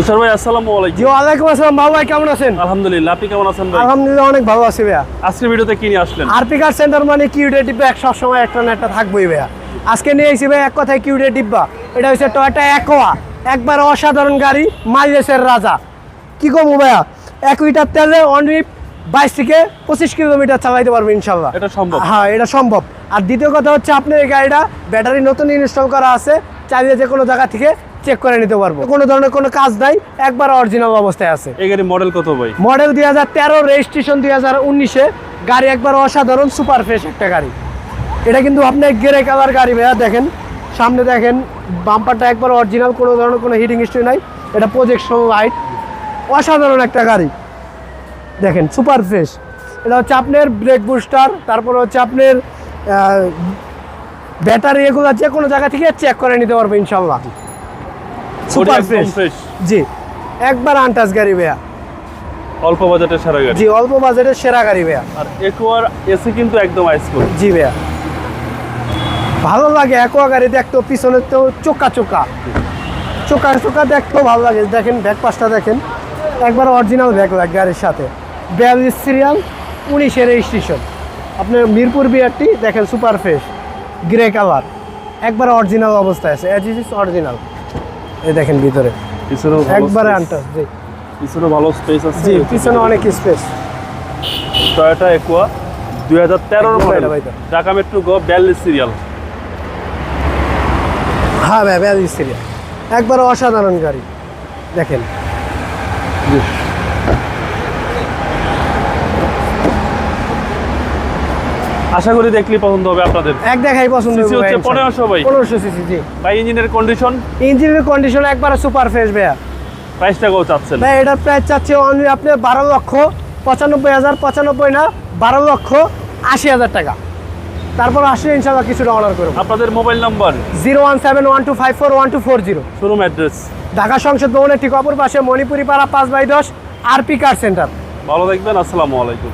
তুষার ভাই আসসালামু আলাইকুম। জি ওয়ালাইকুম আসসালাম বাবু ভাই কেমন আছেন? আলহামদুলিল্লাহ আপনি কেমন আছেন ভাই? আলহামদুলিল্লাহ অনেক ভালো আছি ভাইয়া। আজকের ভিডিওতে কি নিয়ে আসলেন? আরপি কার সেন্টার মানে কিউডে ডিব্বা এক সবসময় একটা না একটা থাকবোই ভাইয়া। আজকে নিয়ে এসেছি ভাই এক কথায় কিউডে ডিব্বা এটা হচ্ছে টয়টা একোয়া একবার অসাধারণ গাড়ি মাইলেজের রাজা। কি কমু ভাইয়া? এক লিটার তেলে অনলি বাইশ থেকে পঁচিশ কিলোমিটার চালাইতে পারব ইনশাল্লাহ। এটা সম্ভব। হ্যাঁ এটা সম্ভব। আর দ্বিতীয় কথা হচ্ছে আপনার এই গাড়িটা ব্যাটারি নতুন ইনস্টল করা আছে। চাইলে যে কোনো জায়গা থেকে চেক করে নিতে পারব। কোনো ধরনের কোনো কাজ নাই একবার অরিজিনাল অবস্থায় আছে। এই গাড়ি মডেল কত ভাই? মডেল দুই হাজার তেরো রেজিস্ট্রেশন দুই হাজার উনিশে গাড়ি একবার অসাধারণ সুপার ফ্রেশ একটা গাড়ি। এটা কিন্তু আপনার গ্রে কালার গাড়ি ভাইয়া দেখেন সামনে দেখেন বাম্পারটা একবার অরিজিনাল কোনো ধরনের কোনো হিটিং হিস্ট্রি নাই এটা প্রজেকশন লাইট অসাধারণ একটা গাড়ি। দেখেন সুপার ফ্রেশ এটা হচ্ছে আপনার ব্রেক বুস্টার তারপরে হচ্ছে আপনার ব্যাটারি এগুলো যে কোনো জায়গা থেকে চেক করে নিতে পারবে ইনশাল্লাহ সুপার ফ্রেশ জি। একবার আনটাচ গাড়ি ভাইয়া। অল্প বাজেটের সারা গাড়ি। জি অল্প বাজেটের সেরা গাড়ি ভাইয়া। আর একোয়ার এসি কিন্তু একদম আইসকোর জি ভাইয়া। ভালো লাগে একোয়া গাড়ি দেখতেও পিছনে তো চোকা চোকা। চোকা চোকা দেখতেও ভালো লাগে। দেখেন ব্যাক পাশটা দেখেন। একবার অরিজিনাল ব্যাক লাগে গাড়ির সাথে। বিয়াল্লিশ সিরিয়াল উনিশের রেজিস্ট্রেশন আপনার মিরপুর বিয়ারটি দেখেন সুপার ফ্রেশ গ্রে কালার একবার অরিজিনাল অবস্থায় আছে। অ্যাজ ইজ অরিজিনাল এই দেখেন ভিতরে। পিছনেও একবারে। আনটাস জি। পিছনে ভালো স্পেস আছে। জি পিছনে অনেক স্পেস টয়োটা একুয়া দুই হাজার তেরোর মডেল ভাই তো। ঢাকা মেট্রো গো বিয়াল্লিশ সিরিয়াল হ্যাঁ ভাই বিয়াল্লিশ সিরিয়াল একবার অসাধারণ গাড়ি। দেখেন। আশা করি দেখলে পছন্দ হবে আপনাদের। এক দেখাই পছন্দ CC হচ্ছে 1500 ভাই। পনেরোশো সিসি জি। ভাই ইঞ্জিনের কন্ডিশন ইঞ্জিনের কন্ডিশন একবারে সুপার ফ্রেশ ভাইয়া। প্রাইসটা কত চাচ্ছেন। ভাই এটার প্রাইস চাচ্ছে অনলি আপনি বারো লক্ষ পঁচানব্বই হাজার পঁচানব্বই না বারো লক্ষ আশি হাজার টাকা। তারপর আসলে ইনশাল্লাহ কিছুটা অনার করব। আপনাদের mobile number zero one seven one two five four one two four zero. Showroom address Dhaka সংসদ ভবনের ঠিক অপর পাশে মণিপুরি পাড়া পাঁচ বাই দশ আরপি কার সেন্টার ভালো থাকবেন আসসালামু আলাইকুম।